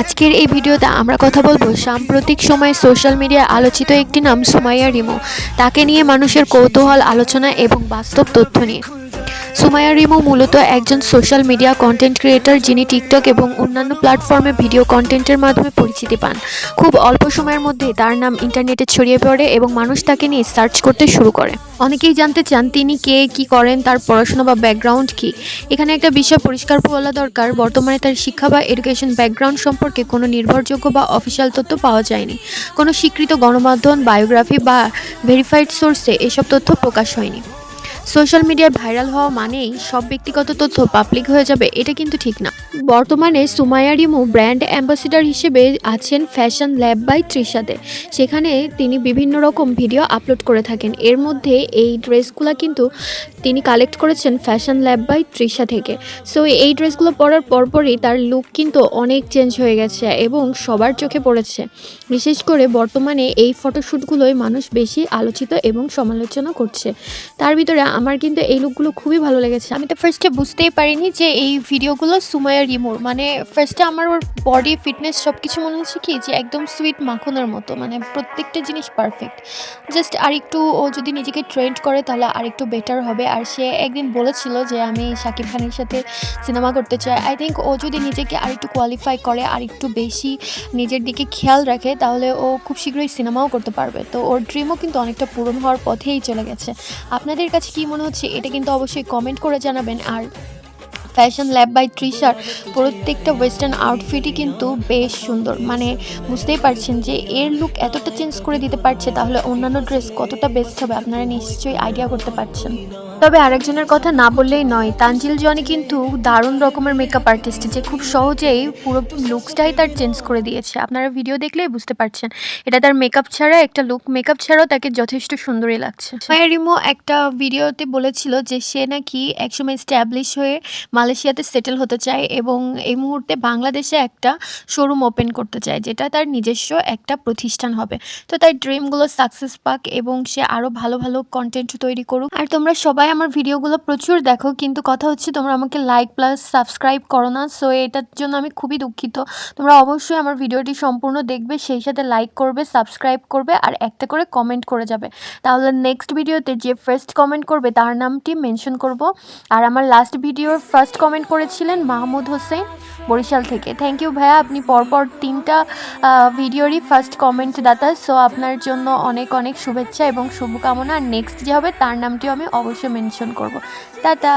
আজকের এই ভিডিওতে আমরা কথা বলব সাম্প্রতিক সময়ে সোশ্যাল মিডিয়ায় আলোচিত একটি নাম সুমাইয়া রিমো। তাকে নিয়ে মানুষের কৌতূহল, আলোচনা এবং বাস্তব তথ্য নিয়ে। সুমাইয়া রিমো মূলত একজন সোশ্যাল মিডিয়া কন্টেন্ট ক্রিয়েটর যিনি টিকটক এবং অন্যান্য প্ল্যাটফর্মে ভিডিও কন্টেন্টের মাধ্যমে পরিচিতি পান। খুব অল্প সময়ের মধ্যে তার নাম ইন্টারনেটে ছড়িয়ে পড়ে এবং মানুষ তাকে নিয়ে সার্চ করতে শুরু করে। অনেকেই জানতে চান, তিনি কে, কি করেন, তার পড়াশোনা বা ব্যাকগ্রাউন্ড কি? এখানে একটা বিষয় পরিষ্কার বলা দরকার, বর্তমানে তার শিক্ষা বা এডুকেশন ব্যাকগ্রাউন্ড সম্পর্কে কোনো নির্ভরযোগ্য বা অফিসিয়াল তথ্য পাওয়া যায়নি। কোনো স্বীকৃত গণমাধ্যম, বায়োগ্রাফি বা ভেরিফাইড সোর্সে এসব তথ্য প্রকাশ হয়নি। সোশ্যাল মিডিয়ায় ভাইরাল হওয়া মানেই সব ব্যক্তিগত তথ্য পাবলিক হয়ে যাবে, এটা কিন্তু ঠিক না। বর্তমানে সুমাইয়া রিমু ব্র্যান্ড অ্যাম্বাসিডার হিসেবে আছেন ফ্যাশন ল্যাব বাই তৃষাতে। সেখানে তিনি বিভিন্ন রকম ভিডিও আপলোড করে থাকেন। এর মধ্যে এই ড্রেসগুলো কিন্তু তিনি কালেক্ট করেছেন ফ্যাশন ল্যাব বাই তৃষা থেকে। সো এই ড্রেসগুলো পরার পরপরই তার লুক কিন্তু অনেক চেঞ্জ হয়ে গেছে এবং সবার চোখে পড়েছে। বিশেষ করে বর্তমানে এই ফটোশ্যুটগুলোই মানুষ বেশি আলোচিত এবং সমালোচনা করছে। তার ভিতরে আমার কিন্তু এই লুকগুলো খুবই ভালো লেগেছে। আমি তো ফার্স্টে বুঝতেই পারিনি যে এই ভিডিওগুলো সুমায়া রিমুর। মানে ফার্স্টে আমার ওর বডি ফিটনেস সব কিছু মনে হচ্ছে কি যে একদম সুইট মাখনের মতো মানে প্রত্যেকটা জিনিস পারফেক্ট জাস্ট আরেকটু ও যদি নিজেকে ট্রেন্ড করে তাহলে আরেকটু বেটার হবে। আর সে একদিন বলেছিল যে আমি শাকিব খানের সাথে সিনেমা করতে চাই। আই থিঙ্ক ও যদি নিজেকে আরেকটু কোয়ালিফাই করে আর একটু বেশি নিজের দিকে খেয়াল রাখে, তাহলে ও খুব শীঘ্রই সিনেমাও করতে পারবে। তো ওর ড্রিমও কিন্তু অনেকটা পূরণ হওয়ার পথেই চলে গেছে। আপনাদের কাছে কি মনে হচ্ছে এটা কিন্তু অবশ্যই কমেন্ট করে জানাবেন। আর ফ্যাশন ল্যাব বাই তৃষার প্রত্যেকটা ওয়েস্টার্ন আউটফিটই কিন্তু বেশ সুন্দর। মানে বুঝতেই পারছেন যে এর লুক এতটা চেঞ্জ করে দিতে পারছে, তাহলে অন্যান্য ড্রেস কতটা বেস্ট হবে আপনারা নিশ্চয়ই আইডিয়া করতে পারছেন। তবে আরেকজনের কথা না বললেই নয়, তানজিল জনি কিন্তু দারুণ রকমের মেকআপ আর্টিস্ট যে খুব সহজেই পুরো লুকসটাই তার চেঞ্জ করে দিয়েছে। আপনারা ভিডিও দেখলেই বুঝতে পারছেন, এটা তার মেকআপ ছাড়া, একটা লুক মেকআপ ছাড়াও তাকে যথেষ্ট সুন্দরই লাগছে। মায়া রিমো একটা ভিডিওতে বলেছিল যে সে নাকি একসময় স্ট্যাবলিশ হয়ে মালয়েশিয়াতে সেটেল হতে চায় এবং এই মুহূর্তে বাংলাদেশে একটা শোরুম ওপেন করতে চায়, যেটা তার নিজস্ব একটা প্রতিষ্ঠান হবে। তো তার ড্রিমগুলো সাকসেস পাক এবং সে আরও ভালো ভালো কন্টেন্ট তৈরি করুক। আর তোমরা সবাই আমার ভিডিওগুলো প্রচুর দেখো, কিন্তু কথা হচ্ছে তোমরা আমাকে লাইক প্লাস সাবস্ক্রাইব করো না। সো এটার জন্য আমি খুবই দুঃখিত। তোমরা অবশ্যই আমার ভিডিওটি সম্পূর্ণ দেখবে, সেই সাথে লাইক করবে সাবস্ক্রাইব করবে, আর একটা করে কমেন্ট করে যাবে। তাহলে নেক্সট ভিডিওতে যে ফার্স্ট কমেন্ট করবে, তার নামটি মেনশন করব। আর আমার লাস্ট ভিডিওর ফার্স্ট কমেন্ট করেছিলেন মাহমুদ হোসেন বরিশাল থেকে। থ্যাংক ইউ ভাইয়া, আপনি পরপর তিনটা ভিডিওরই ফার্স্ট কমেন্ট দাতা। সো আপনার জন্য অনেক অনেক শুভেচ্ছা এবং শুভকামনা। আর নেক্সট যে হবে, তার নামটিও আমি অবশ্যই মেনশন করব। টাটা